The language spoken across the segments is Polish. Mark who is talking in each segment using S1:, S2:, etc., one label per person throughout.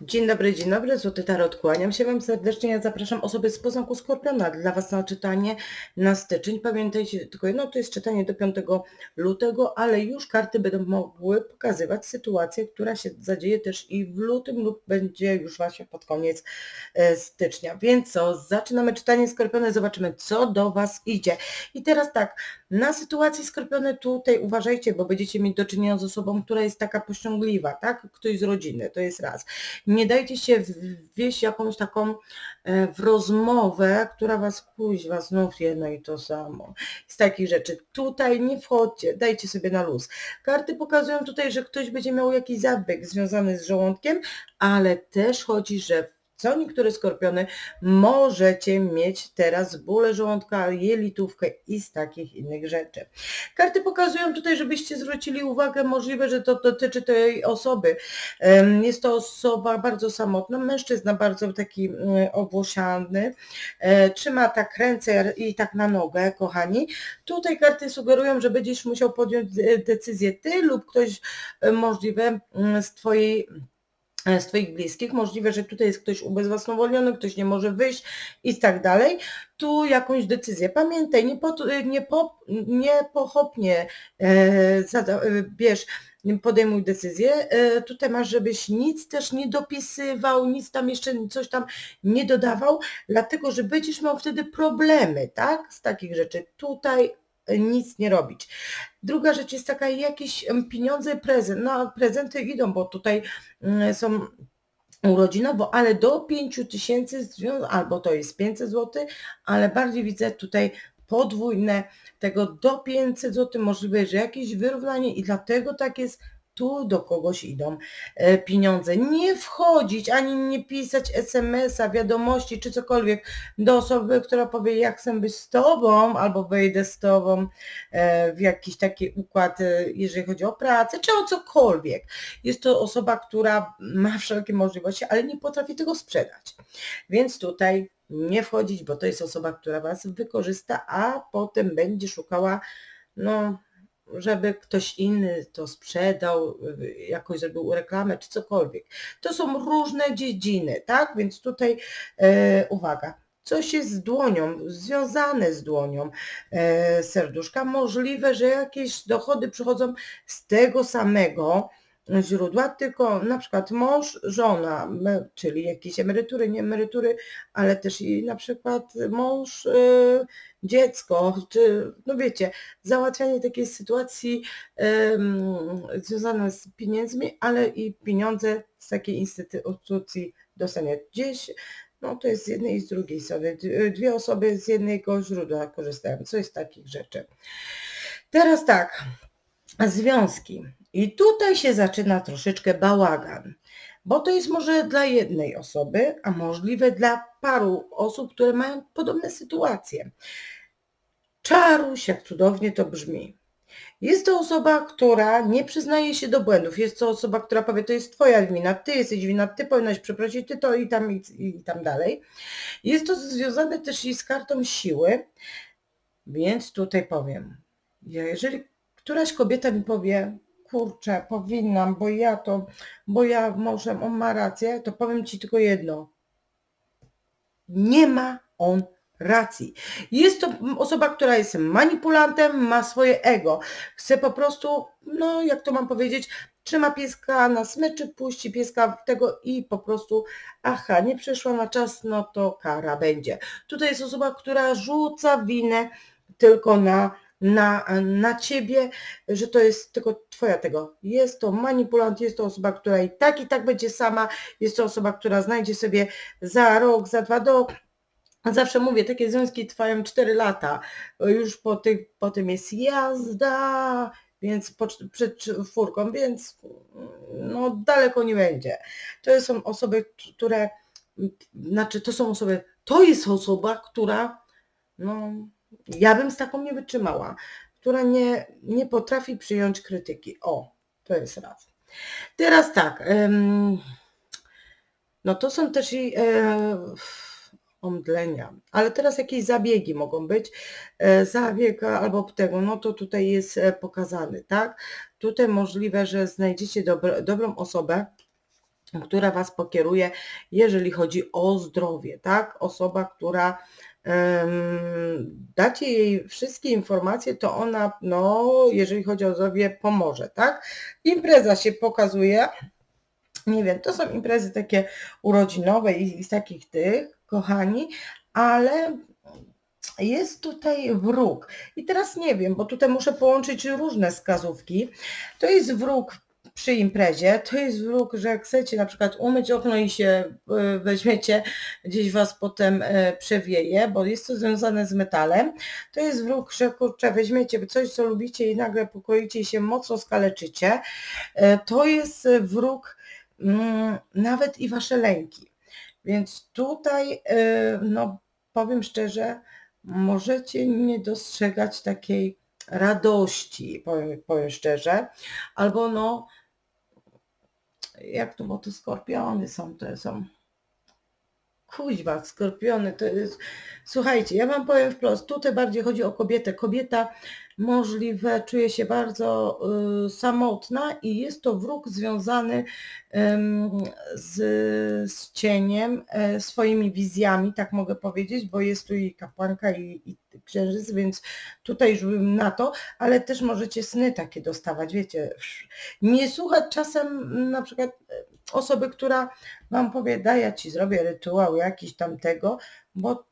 S1: Dzień dobry, dzień dobry, Złoty Tarot, kłaniam się Wam serdecznie, ja zapraszam osoby z poznanku Skorpiona dla Was na czytanie na styczeń. Pamiętajcie tylko jedno, to jest czytanie do 5 lutego, ale już karty będą mogły pokazywać sytuację, która się zadzieje też i w lutym lub będzie już właśnie pod koniec e, stycznia. Więc co, zaczynamy czytanie Skorpiony, zobaczymy co do Was idzie. I teraz tak, na sytuację Skorpiony tutaj uważajcie, bo będziecie mieć do czynienia z osobą, która jest taka pościągliwa, tak? Ktoś z rodziny, to jest raz. Nie dajcie się wwieść jakąś taką e, w rozmowę, która was kuźwa, znów jedno i to samo. Z takich rzeczy. Tutaj nie wchodźcie, dajcie sobie na luz. Karty pokazują tutaj, że ktoś będzie miał jakiś zabieg związany z żołądkiem, ale też chodzi, że co niektóre skorpiony możecie mieć teraz bóle żołądka, jelitówkę i z takich innych rzeczy. Karty pokazują tutaj, żebyście zwrócili uwagę, możliwe, że to dotyczy tej osoby. Jest to osoba bardzo samotna, mężczyzna bardzo taki mm, owłosiany, e, trzyma tak ręce i tak na nogę, kochani. Tutaj karty sugerują, że będziesz musiał podjąć e, decyzję ty lub ktoś e, możliwe mm, z twojej z Twoich bliskich. Możliwe, że tutaj jest ktoś ubezwłasnowolniony, ktoś nie może wyjść i tak dalej. Tu jakąś decyzję. Pamiętaj, nie, po, nie, po, nie pochopnie e, zada, e, bierz, podejmuj decyzję. E, tutaj masz, żebyś nic też nie dopisywał, nic tam jeszcze coś tam nie dodawał, dlatego, że będziesz miał wtedy problemy, tak? Z takich rzeczy. Tutaj nic nie robić. Druga rzecz jest taka, jakieś pieniądze, prezent. No prezenty idą, bo tutaj mm, są urodzinowo, ale do 5 tysięcy, albo to jest 500 zł, ale bardziej widzę tutaj podwójne tego do 500 zł, możliwe, że jakieś wyrównanie i dlatego tak jest, tu do kogoś idą e, pieniądze. Nie wchodzić, ani nie pisać SMS-a, wiadomości, czy cokolwiek do osoby, która powie, ja chcę być z tobą, albo wejdę z tobą e, w jakiś taki układ, e, jeżeli chodzi o pracę, czy o cokolwiek. Jest to osoba, która ma wszelkie możliwości, ale nie potrafi tego sprzedać. Więc tutaj nie wchodzić, bo to jest osoba, która was wykorzysta, a potem będzie szukała, no, żeby ktoś inny to sprzedał, jakoś zrobił reklamę, czy cokolwiek. To są różne dziedziny, tak? Więc tutaj e, uwaga. Coś jest z dłonią, związane z dłonią e, serduszka. Możliwe, że jakieś dochody przychodzą z tego samego źródła, tylko na przykład mąż, żona, czyli jakieś emerytury, nie emerytury, ale też i na przykład mąż, e, dziecko, czy no wiecie, załatwianie takiej sytuacji związane z pieniędzmi, ale i pieniądze z takiej instytucji dostanie gdzieś, no to jest z jednej i z drugiej strony. Dwie osoby z jednego źródła korzystają, coś z takich rzeczy. Teraz tak, związki. I tutaj się zaczyna troszeczkę bałagan, bo to jest może dla jednej osoby, a możliwe dla paru osób, które mają podobne sytuacje. Czaruś, jak cudownie to brzmi. Jest to osoba, która nie przyznaje się do błędów. Jest to osoba, która powie, to jest twoja wina, ty jesteś wina, ty powinnaś przeprosić, ty to i tam i, i tam dalej. Jest to związane też i z kartą siły, więc tutaj powiem, ja- jeżeli któraś kobieta mi powie, kurczę, powinnam, bo ja to, bo ja może on ma rację, to powiem ci tylko jedno. Nie ma on racji. Jest to osoba, która jest manipulantem, ma swoje ego. Chce po prostu, no jak to mam powiedzieć, trzyma pieska na smyczy, puści pieska tego i po prostu, aha, nie przeszła na czas, no to kara będzie. Tutaj jest osoba, która rzuca winę tylko na, na, na ciebie, że to jest tylko twoja tego. Jest to manipulant, jest to osoba, która i tak i tak będzie sama, jest to osoba, która znajdzie sobie za rok, za dwa do Zawsze mówię, takie związki trwają 4 lata. Już po, tych, po tym jest jazda, więc po, przed czwórką, więc no daleko nie będzie. To są osoby, które, znaczy to są osoby, to jest osoba, która, no ja bym z taką nie wytrzymała, która nie, nie potrafi przyjąć krytyki. O, to jest raz. Teraz tak, no to są też i e, omdlenia, ale teraz jakieś zabiegi mogą być, e, zabieg albo tego, no to tutaj jest e, pokazany, tak? Tutaj możliwe, że znajdziecie dobro, dobrą osobę, która Was pokieruje, jeżeli chodzi o zdrowie, tak? Osoba, która dacie jej wszystkie informacje, to ona, no, jeżeli chodzi o zdrowie, pomoże, tak? Impreza się pokazuje, nie wiem, to są imprezy takie urodzinowe i z takich tych, kochani, ale jest tutaj wróg. I teraz nie wiem, bo tutaj muszę połączyć różne wskazówki. To jest wróg przy imprezie, to jest wróg, że chcecie na przykład umyć okno i się e, weźmiecie, gdzieś was potem e, przewieje, bo jest to związane z metalem. To jest wróg, że kurczę, weźmiecie coś, co lubicie i nagle pokoicie się mocno skaleczycie. E, to jest wróg mm, nawet i wasze lęki. Więc tutaj, no powiem szczerze, możecie nie dostrzegać takiej radości, powiem, powiem szczerze, albo no, jak to, bo to skorpiony są, to są, kuźwa, skorpiony, to jest, słuchajcie, ja wam powiem wprost, tutaj bardziej chodzi o kobietę, kobieta możliwe czuje się bardzo y, samotna i jest to wróg związany z, z cieniem, e, swoimi wizjami, tak mogę powiedzieć, bo jest tu i kapłanka i, i księżyc, więc tutaj już bym na to, ale też możecie sny takie dostawać, wiecie, nie słuchać czasem na przykład osoby, która wam powie, daj ja ci zrobię rytuał jakiś tamtego, bo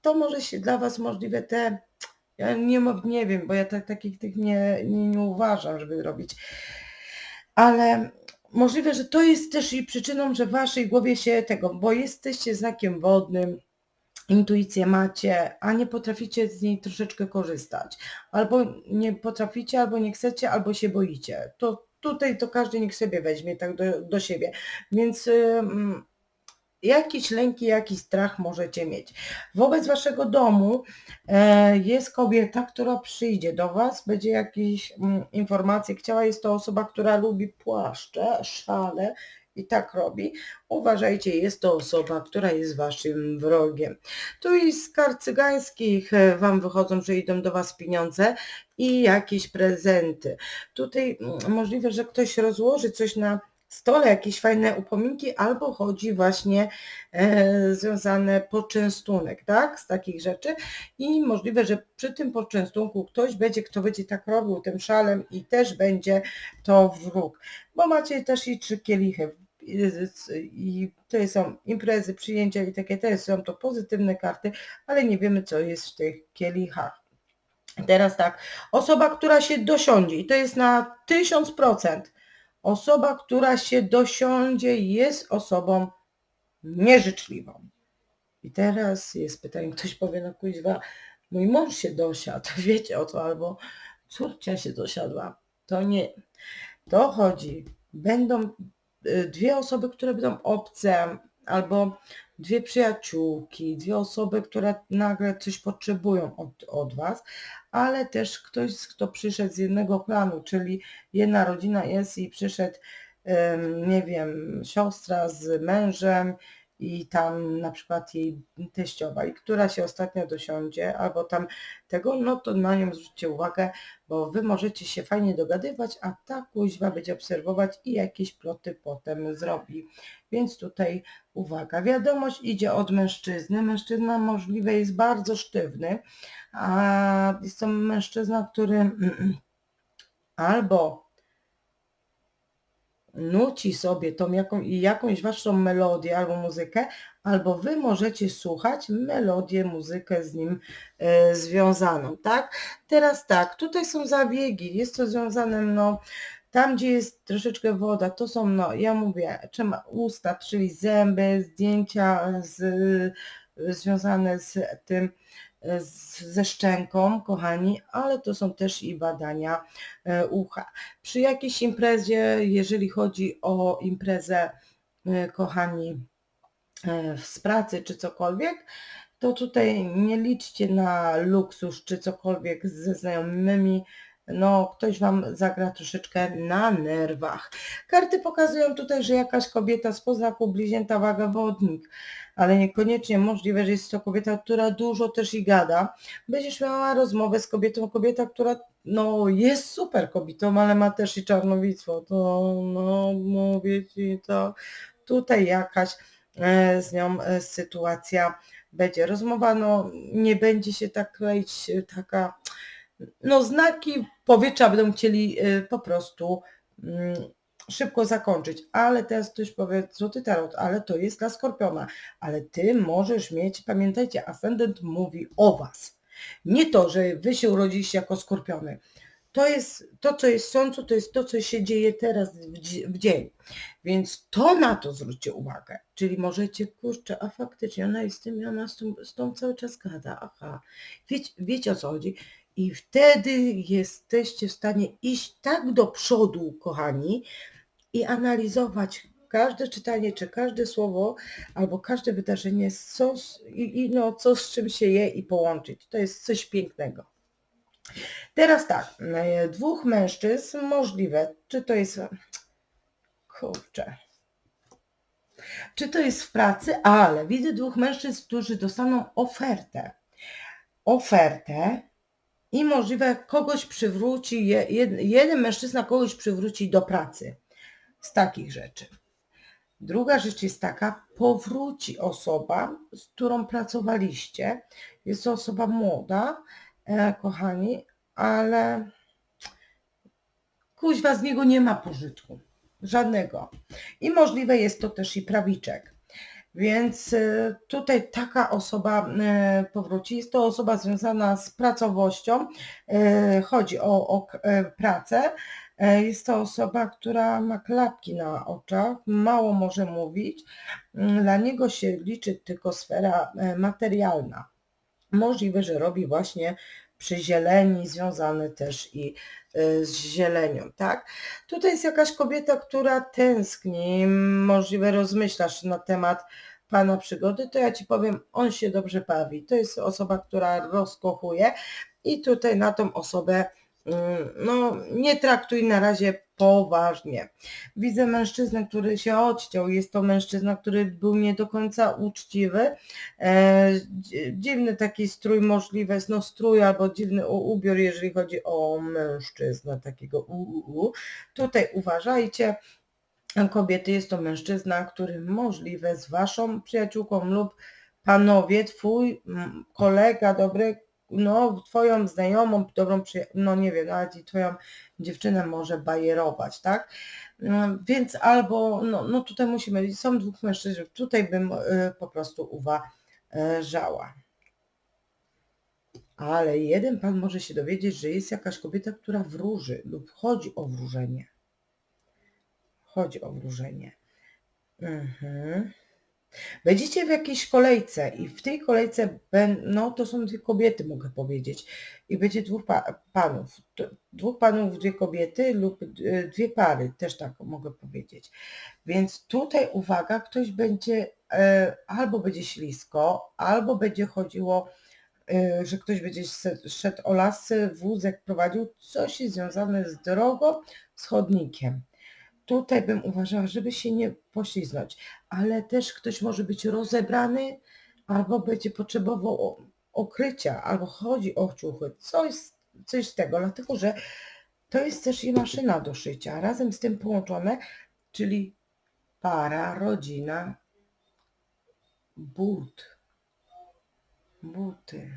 S1: to może się dla was możliwe te ja nie, nie wiem, bo ja tak, takich tych nie, nie, nie uważam, żeby robić. Ale możliwe, że to jest też i przyczyną, że w waszej głowie się tego, bo jesteście znakiem wodnym, intuicję macie, a nie potraficie z niej troszeczkę korzystać. Albo nie potraficie, albo nie chcecie, albo się boicie. To tutaj to każdy niech sobie weźmie tak do, do siebie. Więc jakiś lęki, jakiś strach możecie mieć. Wobec waszego domu e, jest kobieta, która przyjdzie do was, będzie jakieś mm, informacje chciała, jest to osoba, która lubi płaszcze, szale i tak robi. Uważajcie, jest to osoba, która jest waszym wrogiem. Tu i z kart cygańskich e, wam wychodzą, że idą do was pieniądze i jakieś prezenty. Tutaj mm, możliwe, że ktoś rozłoży coś na stole jakieś fajne upominki, albo chodzi właśnie e, związane poczęstunek, tak, z takich rzeczy i możliwe, że przy tym poczęstunku ktoś będzie, kto będzie tak robił tym szalem i też będzie to wróg, bo macie też i trzy kielichy i to są imprezy, przyjęcia i takie też są to pozytywne karty, ale nie wiemy co jest w tych kielichach. Teraz tak, osoba, która się dosiądzie i to jest na 1000%, Osoba, która się dosiądzie, jest osobą nieżyczliwą. I teraz jest pytanie, ktoś powie, no kuźwa, mój mąż się dosiadł, wiecie o to, albo córcia się dosiadła. To nie. To chodzi. Będą dwie osoby, które będą obce, albo dwie przyjaciółki, dwie osoby, które nagle coś potrzebują od, od Was, ale też ktoś, kto przyszedł z jednego planu, czyli jedna rodzina jest i przyszedł, nie wiem, siostra z mężem i tam na przykład jej teściowa i która się ostatnio dosiądzie albo tam tego, no to na nią zwróćcie uwagę, bo wy możecie się fajnie dogadywać, a ta kuźwa będzie obserwować i jakieś ploty potem zrobi. Więc tutaj uwaga. Wiadomość idzie od mężczyzny. Mężczyzna możliwe jest bardzo sztywny, a jest to mężczyzna, który albo nuci sobie tą jaką, jakąś waszą melodię albo muzykę, albo wy możecie słuchać melodię, muzykę z nim e, związaną, tak? Teraz tak, tutaj są zabiegi, jest to związane, no, tam gdzie jest troszeczkę woda, to są, no, ja mówię, trzeba usta, czyli zęby, zdjęcia z, związane z tym, ze szczęką, kochani, ale to są też i badania e, ucha. Przy jakiejś imprezie, jeżeli chodzi o imprezę, e, kochani, e, z pracy czy cokolwiek, to tutaj nie liczcie na luksus czy cokolwiek ze znajomymi, no ktoś Wam zagra troszeczkę na nerwach. Karty pokazują tutaj, że jakaś kobieta z poznaku bliźnięta waga wodnik, ale niekoniecznie możliwe, że jest to kobieta, która dużo też i gada. Będziesz miała rozmowę z kobietą, kobieta, która no jest super kobietą, ale ma też i czarnowictwo, to no, no spowiedzi, to tutaj jakaś e, z nią e, sytuacja będzie. Rozmowa no, nie będzie się tak kleić, taka, no znaki powietrza będą chcieli e, po prostu mm, szybko zakończyć, ale teraz ktoś powie, złoty tarot, ale to jest dla skorpiona, ale ty możesz mieć, pamiętajcie, ascendent mówi o was. Nie to, że wy się urodziliście jako skorpiony. To jest to, co jest sącu, to jest to, co się dzieje teraz w, dzie- w dzień. Więc to na to zwróćcie uwagę. Czyli możecie, kurczę, a faktycznie ona jest z tym ona z tą, z tą cały czas gada. Aha. Wiecie, wiecie o co chodzi? I wtedy jesteście w stanie iść tak do przodu, kochani, i analizować każde czytanie, czy każde słowo, albo każde wydarzenie, co, i no, co z czym się je i połączyć. To jest coś pięknego. Teraz tak, e, dwóch mężczyzn możliwe, czy to jest, kurczę, czy to jest w pracy, ale widzę dwóch mężczyzn, którzy dostaną ofertę. Ofertę i możliwe kogoś przywróci, je- jed- jeden mężczyzna kogoś przywróci do pracy z takich rzeczy. Druga rzecz jest taka, powróci osoba, z którą pracowaliście. Jest to osoba młoda, e, kochani, ale kuźwa z niego nie ma pożytku. Żadnego. I możliwe jest to też i prawiczek. Więc e, tutaj taka osoba e, powróci. Jest to osoba związana z pracowością. E, Chodzi o, o pracę. Jest to osoba, która ma klapki na oczach, mało może mówić. Mm, Dla niego się liczy tylko sfera materialna. Możliwe, że robi właśnie przy zieleni, związane też i z zielenią, tak? Tutaj jest jakaś kobieta, która tęskni, możliwe rozmyślasz na temat Pana przygody, to ja Ci powiem, on się dobrze bawi. To jest osoba, która rozkochuje i tutaj na tą osobę mm, no, nie traktuj na razie poważnie. Widzę mężczyznę, który się odciął. Jest to mężczyzna, który był nie do końca uczciwy. E, dzi- dziwny taki strój możliwy, no strój albo dziwny ubiór, jeżeli chodzi o mężczyznę takiego u, u, u. Tutaj uważajcie. Kobiety jest to mężczyzna, który możliwe z waszą przyjaciółką lub panowie, twój kolega dobry, no twoją znajomą, dobrą no nie wiem, nawet i twoją dziewczynę może bajerować, tak? No, Więc albo, no, no tutaj musimy, są dwóch mężczyzn, tutaj bym y, po prostu uważała. Ale jeden pan może się dowiedzieć, że jest jakaś kobieta, która wróży lub chodzi o wróżenie. Chodzi o wróżenie. Mhm. Będziecie w jakiejś kolejce i w tej kolejce, ben- no to są dwie kobiety, mogę powiedzieć, i będzie dwóch pa- panów. Dwóch panów, dwie kobiety lub e, dwie pary, też tak mogę powiedzieć. Więc tutaj uwaga, ktoś będzie e, albo będzie ślisko, albo będzie chodziło, e, że ktoś będzie szedł o lasy, wózek prowadził, coś jest związane z drogą, z chodnikiem tutaj bym uważała, żeby się nie pośliznąć, ale też ktoś może być rozebrany, albo będzie potrzebował okrycia, albo chodzi o ciuchy, coś, coś z tego, dlatego że to jest też i maszyna do szycia, razem z tym połączone, czyli para, rodzina, but, buty.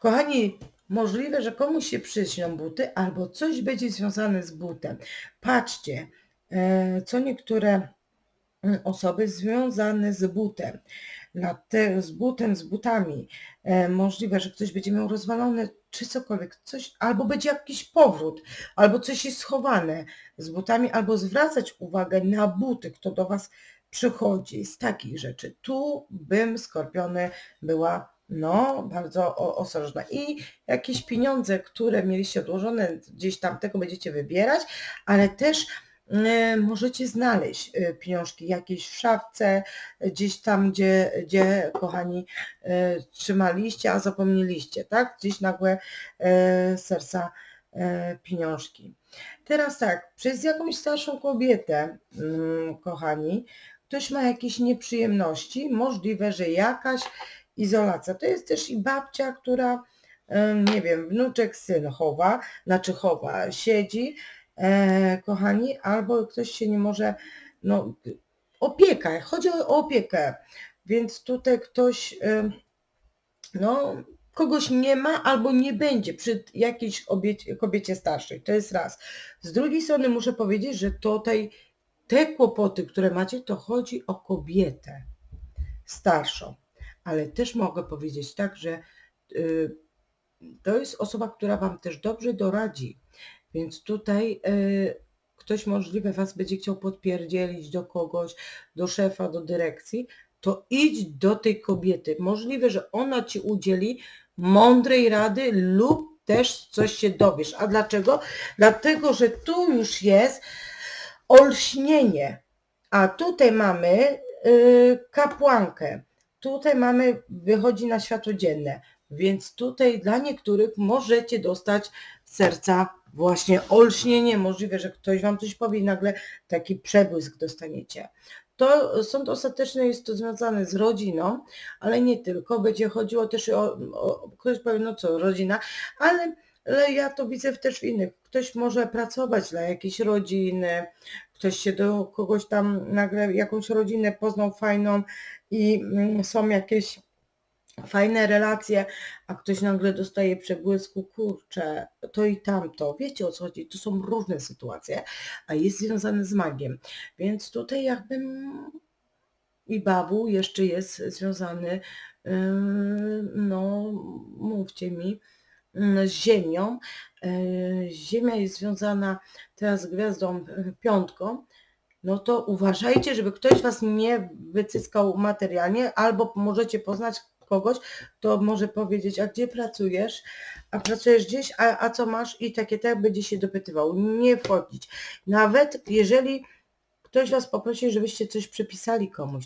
S1: Kochani, możliwe, że komuś się przyśnią buty, albo coś będzie związane z butem. Patrzcie, e, co niektóre mm, osoby związane z butem, z butem, z butami. E, możliwe, że ktoś będzie miał rozwalone, czy cokolwiek, coś, albo będzie jakiś powrót, albo coś jest schowane z butami, albo zwracać uwagę na buty, kto do Was przychodzi z takich rzeczy. Tu bym skorpiony była no, bardzo ostrożna. I jakieś pieniądze, które mieliście odłożone gdzieś tam, tego będziecie wybierać, ale też e, możecie znaleźć e, pieniążki jakieś w szafce, gdzieś tam, gdzie, gdzie kochani, e, trzymaliście, a zapomnieliście, tak? Gdzieś nagłe serca pieniążki. Teraz tak, przez jakąś starszą kobietę, mm, kochani, ktoś ma jakieś nieprzyjemności, możliwe, że jakaś izolacja. To jest też i babcia, która, nie wiem, wnuczek, syn chowa, znaczy chowa, siedzi, e, kochani, albo ktoś się nie może, no opieka, chodzi o opiekę, więc tutaj ktoś, no kogoś nie ma albo nie będzie przy jakiejś obiecie, kobiecie starszej, to jest raz. Z drugiej strony muszę powiedzieć, że tutaj te kłopoty, które macie, to chodzi o kobietę starszą, ale też mogę powiedzieć tak, że y, to jest osoba, która Wam też dobrze doradzi, więc tutaj y, ktoś możliwe Was będzie chciał podpierdzielić do kogoś, do szefa, do dyrekcji, to idź do tej kobiety. Możliwe, że ona Ci udzieli mądrej rady lub też coś się dowiesz. A dlaczego? Dlatego, że tu już jest olśnienie, a tutaj mamy y, kapłankę. Tutaj mamy, wychodzi na światło dzienne, więc tutaj dla niektórych możecie dostać serca właśnie olśnienie. Możliwe, że ktoś Wam coś powie i nagle taki przebłysk dostaniecie. To sąd ostateczny jest to związane z rodziną, ale nie tylko. Będzie chodziło też o, o ktoś powie, no co, rodzina, ale, ale ja to widzę też w innych. Ktoś może pracować dla jakiejś rodziny, ktoś się do kogoś tam nagle, jakąś rodzinę poznał fajną i mm, są jakieś fajne relacje, a ktoś nagle dostaje przebłysku, kurczę, to i tamto. Wiecie o co chodzi? To są różne sytuacje, a jest związane z magiem. Więc tutaj jakbym i babu jeszcze jest związany, yy, no mówcie mi, z Ziemią. Yy, Ziemia jest związana teraz z gwiazdą yy, piątką, no to uważajcie, żeby ktoś Was nie wycyskał materialnie, albo możecie poznać kogoś, to może powiedzieć, a gdzie pracujesz, a pracujesz gdzieś, a, a co masz i takie tak będzie się dopytywał. Nie wchodzić. Nawet jeżeli ktoś Was poprosi, żebyście coś przepisali komuś,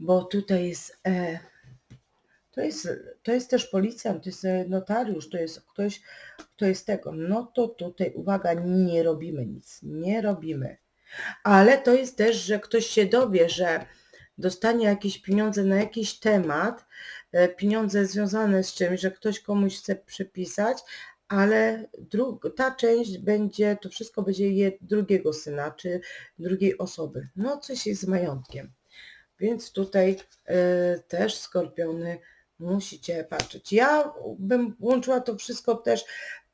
S1: bo tutaj jest... E, to jest, to jest też policjant, to jest e, notariusz, to jest ktoś, kto jest tego. No to tutaj, uwaga, nie robimy nic, nie robimy. Ale to jest też, że ktoś się dowie, że dostanie jakieś pieniądze na jakiś temat, e, pieniądze związane z czymś, że ktoś komuś chce przypisać, ale ta część będzie, to wszystko będzie drugiego syna, czy drugiej osoby. No coś jest z majątkiem. Więc tutaj y, też skorpiony musicie patrzeć. Ja bym łączyła to wszystko też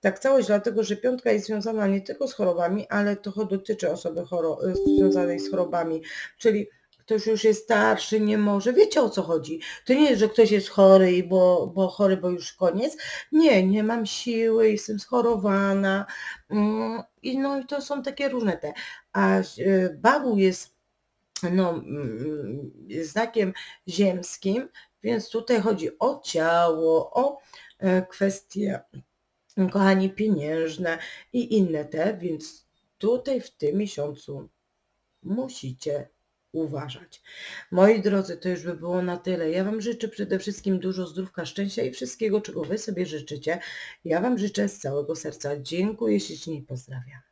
S1: tak całość, dlatego że piątka jest związana nie tylko z chorobami, ale to dotyczy osoby choro związanej z chorobami, czyli ktoś już jest starszy, nie może. Wiecie o co chodzi? To nie jest, że ktoś jest chory, bo, bo chory, bo już koniec. Nie, nie mam siły, jestem schorowana. Mm, I no i to są takie różne te. A y, babu jest no, mm, znakiem ziemskim, więc tutaj chodzi o ciało, o e, kwestie, kochani, pieniężne i inne te, więc tutaj w tym miesiącu musicie uważać. Moi drodzy, to już by było na tyle. Ja Wam życzę przede wszystkim dużo zdrówka, szczęścia i wszystkiego, czego Wy sobie życzycie. Ja Wam życzę z całego serca. Dziękuję ślicznie i pozdrawiam.